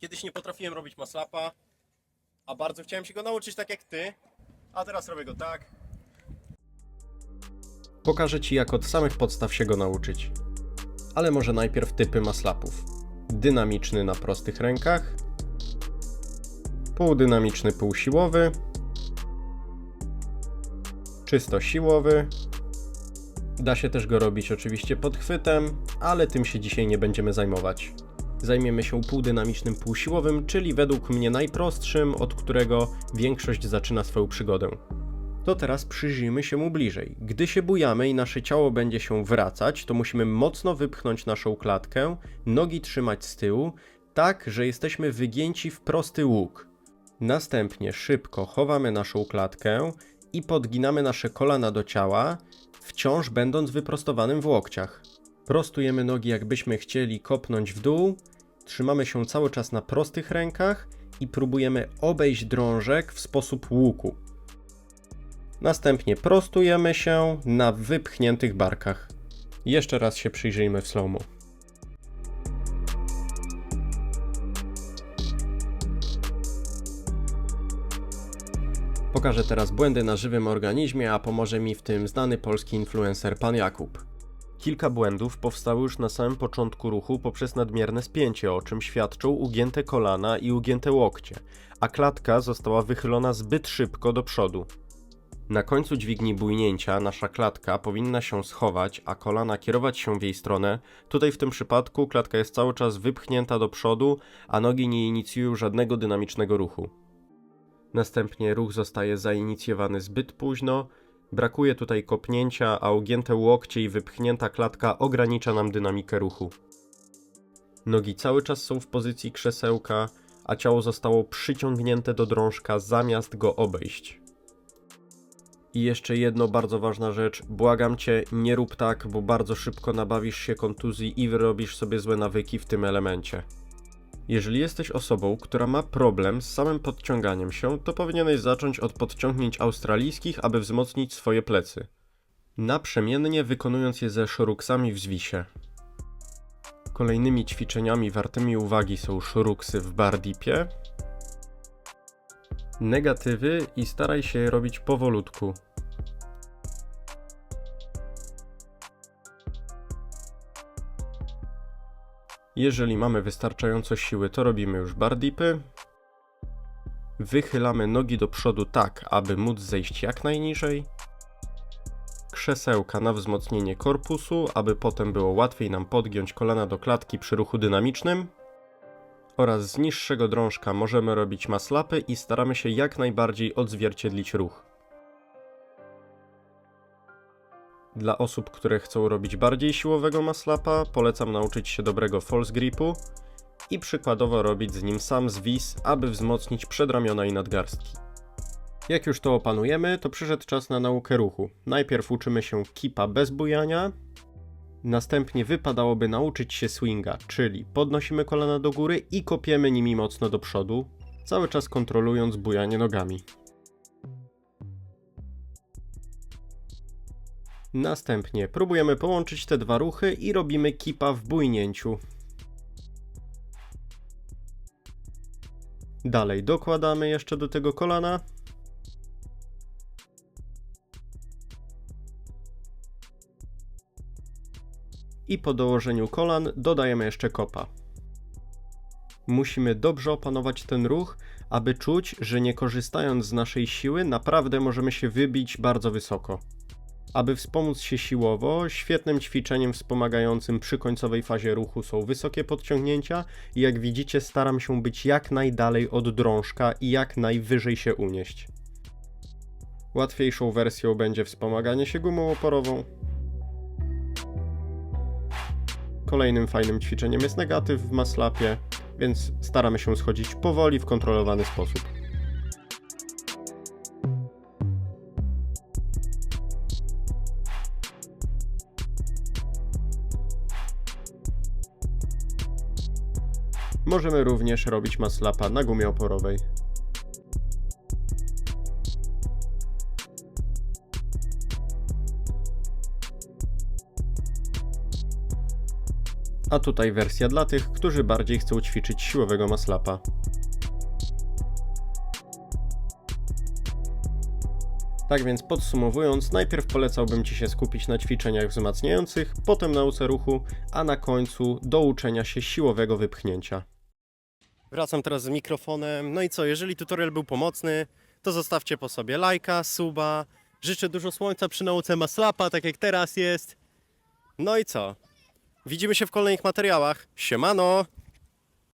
Kiedyś nie potrafiłem robić maslapa, a bardzo chciałem się go nauczyć tak jak ty, a teraz robię go tak. Pokażę Ci jak od samych podstaw się go nauczyć. Ale może najpierw typy maslapów. Dynamiczny na prostych rękach, półdynamiczny półsiłowy, czysto siłowy. Da się też go robić oczywiście pod chwytem, ale tym się dzisiaj nie będziemy zajmować. Zajmiemy się półdynamicznym półsiłowym, czyli według mnie najprostszym, od którego większość zaczyna swoją przygodę. To teraz przyjrzyjmy się mu bliżej. Gdy się bujamy i nasze ciało będzie się wracać, to musimy mocno wypchnąć naszą klatkę, nogi trzymać z tyłu, tak, że jesteśmy wygięci w prosty łuk. Następnie szybko chowamy naszą klatkę i podginamy nasze kolana do ciała, wciąż będąc wyprostowanym w łokciach. Prostujemy nogi, jakbyśmy chcieli kopnąć w dół, trzymamy się cały czas na prostych rękach i próbujemy obejść drążek w sposób łuku. Następnie prostujemy się na wypchniętych barkach. Jeszcze raz się przyjrzyjmy w slow-mo. Pokażę teraz błędy na żywym organizmie, a pomoże mi w tym znany polski influencer pan Jakub. Kilka błędów powstało już na samym początku ruchu poprzez nadmierne spięcie, o czym świadczą ugięte kolana i ugięte łokcie, a klatka została wychylona zbyt szybko do przodu. Na końcu dźwigni bujnięcia nasza klatka powinna się schować, a kolana kierować się w jej stronę. Tutaj w tym przypadku klatka jest cały czas wypchnięta do przodu, a nogi nie inicjują żadnego dynamicznego ruchu. Następnie ruch zostaje zainicjowany zbyt późno, brakuje tutaj kopnięcia, a ugięte łokcie i wypchnięta klatka ogranicza nam dynamikę ruchu. Nogi cały czas są w pozycji krzesełka, a ciało zostało przyciągnięte do drążka zamiast go obejść. I jeszcze jedno bardzo ważna rzecz, błagam cię, nie rób tak, bo bardzo szybko nabawisz się kontuzji i wyrobisz sobie złe nawyki w tym elemencie. Jeżeli jesteś osobą, która ma problem z samym podciąganiem się, to powinieneś zacząć od podciągnięć australijskich, aby wzmocnić swoje plecy. Naprzemiennie wykonując je ze szoruksami w zwisie. Kolejnymi ćwiczeniami wartymi uwagi są szoruksy w bar dipie, negatywy i staraj się je robić powolutku. Jeżeli mamy wystarczająco siły, to robimy już bar dipy. Wychylamy nogi do przodu tak, aby móc zejść jak najniżej. Krzesełka na wzmocnienie korpusu, aby potem było łatwiej nam podgiąć kolana do klatki przy ruchu dynamicznym. Oraz z niższego drążka możemy robić maslapy i staramy się jak najbardziej odzwierciedlić ruch. Dla osób, które chcą robić bardziej siłowego maslapa, polecam nauczyć się dobrego false gripu i przykładowo robić z nim sam zwis, aby wzmocnić przedramiona i nadgarstki. Jak już to opanujemy, to przyszedł czas na naukę ruchu. Najpierw uczymy się kipa bez bujania, następnie wypadałoby nauczyć się swinga, czyli podnosimy kolana do góry i kopiemy nimi mocno do przodu, cały czas kontrolując bujanie nogami. Następnie próbujemy połączyć te dwa ruchy i robimy kipa w bujnięciu. Dalej dokładamy jeszcze do tego kolana. I po dołożeniu kolan dodajemy jeszcze kopa. Musimy dobrze opanować ten ruch, aby czuć, że nie korzystając z naszej siły, naprawdę możemy się wybić bardzo wysoko. Aby wspomóc się siłowo, świetnym ćwiczeniem wspomagającym przy końcowej fazie ruchu są wysokie podciągnięcia i jak widzicie staram się być jak najdalej od drążka i jak najwyżej się unieść. Łatwiejszą wersją będzie wspomaganie się gumą oporową. Kolejnym fajnym ćwiczeniem jest negatyw w maslapie, więc staramy się schodzić powoli w kontrolowany sposób. Możemy również robić maslapa na gumie oporowej. A tutaj wersja dla tych, którzy bardziej chcą ćwiczyć siłowego maslapa. Tak więc podsumowując, najpierw polecałbym Ci się skupić na ćwiczeniach wzmacniających, potem nauce ruchu, a na końcu do uczenia się siłowego wypchnięcia. Wracam teraz z mikrofonem. No i co, jeżeli tutorial był pomocny, to zostawcie po sobie lajka, suba. Życzę dużo słońca przy nauce maslapa, tak jak teraz jest. No i co? Widzimy się w kolejnych materiałach. Siemano!